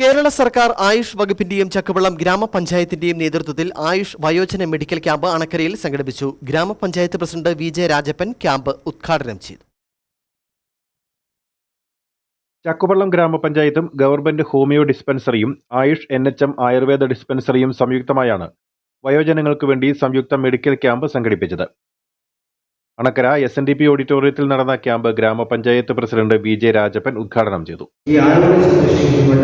കേരള സർക്കാർ ആയുഷ് വകുപ്പിന്റെയും ചക്കവള്ളം ഗ്രാമപഞ്ചായത്തിന്റെയും നേതൃത്വത്തിൽ ആയുഷ് വയോജന മെഡിക്കൽ ക്യാമ്പ് അണക്കരയിൽ സംഘടിപ്പിച്ചു. ഗ്രാമപഞ്ചായത്ത് president V J Rajappan camp ഉദ്ഘാടനം ചെയ്തു. ചക്കുവള്ളം ഗ്രാമപഞ്ചായത്തും government homeo ഡിസ്പെൻസറിയും AYUSH N H M Ayurveda ഡിസ്പെൻസറിയും സംയുക്തമായാണ് വയോജനങ്ങൾക്ക് വേണ്ടി സംയുക്ത മെഡിക്കൽ ക്യാമ്പ് സംഘടിപ്പിച്ചത്. Anakkara S N D P ഓഡിറ്റോറിയത്തിൽ നടന്ന ക്യാമ്പ് ഗ്രാമപഞ്ചായത്ത് പ്രസിഡന്റ് വി ജെ രാജപ്പൻ ഉദ്ഘാടനം ചെയ്തു. നമ്മുടെ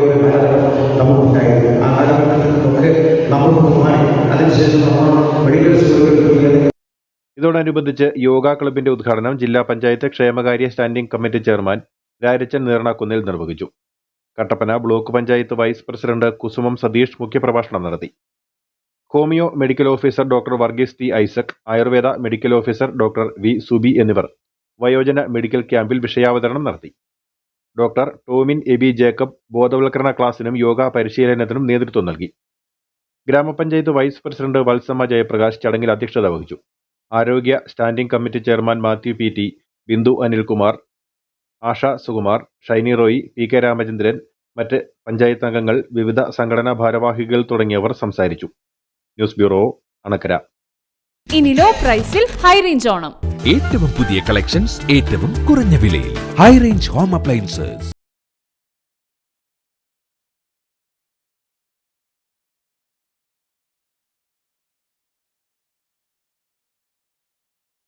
ഒരു കാലഘട്ടം നമുക്കുണ്ടായിരുന്നു. ആ കാലഘട്ടത്തിൽ നമുക്ക് നമ്മൾ മാറി അതിനുശേഷം നമ്മൾ മെഡിക്കൽ ഇതോടനുബന്ധിച്ച് യോഗ ക്ലബിന്റെ ഉദ്ഘാടനം ജില്ലാ പഞ്ചായത്ത് ക്ഷേമകാര്യ സ്റ്റാൻഡിംഗ് കമ്മിറ്റി ചെയർമാൻ രാരച്ചൻ നീർണാക്കുന്നിൽ നിർവഹിച്ചു. Kattappana block panchayat vice president Kusumam Satheesh മുഖ്യപ്രഭാഷണം നടത്തി. Homeo medical officer doctor Varghese T Isaac Ayurveda medical officer doctor V Subi എന്നിവർ വയോജന മെഡിക്കൽ ക്യാമ്പിൽ വിഷയാവതരണം നടത്തി. ഡോക്ടർ ടോമിൻ എബി ജേക്കബ് ബോധവൽക്കരണ ക്ലാസിനും യോഗ പരിശീലനത്തിനും നേതൃത്വം നൽകി. ഗ്രാമപഞ്ചായത്ത് വൈസ് പ്രസിഡന്റ് വത്സമ്മ ജയപ്രകാശ് ചടങ്ങിൽ അധ്യക്ഷത വഹിച്ചു. ആരോഗ്യ standing committee chairman Mathew P T Bindu Anilkumar Asha Sukumar Shiny Roy P K Ramachandran മറ്റ് പഞ്ചായത്ത് അംഗങ്ങൾ വിവിധ സംഘടനാ ഭാരവാഹികൾ തുടങ്ങിയവർ സംസാരിച്ചു. News bureau Anakkara. ഇനി ലോ പ്രൈസിൽ ഹൈ റേഞ്ച് ഓണം. ഏറ്റവും പുതിയ കളക്ഷൻസ് ഏറ്റവും കുറഞ്ഞ വിലയിൽ. High range home appliances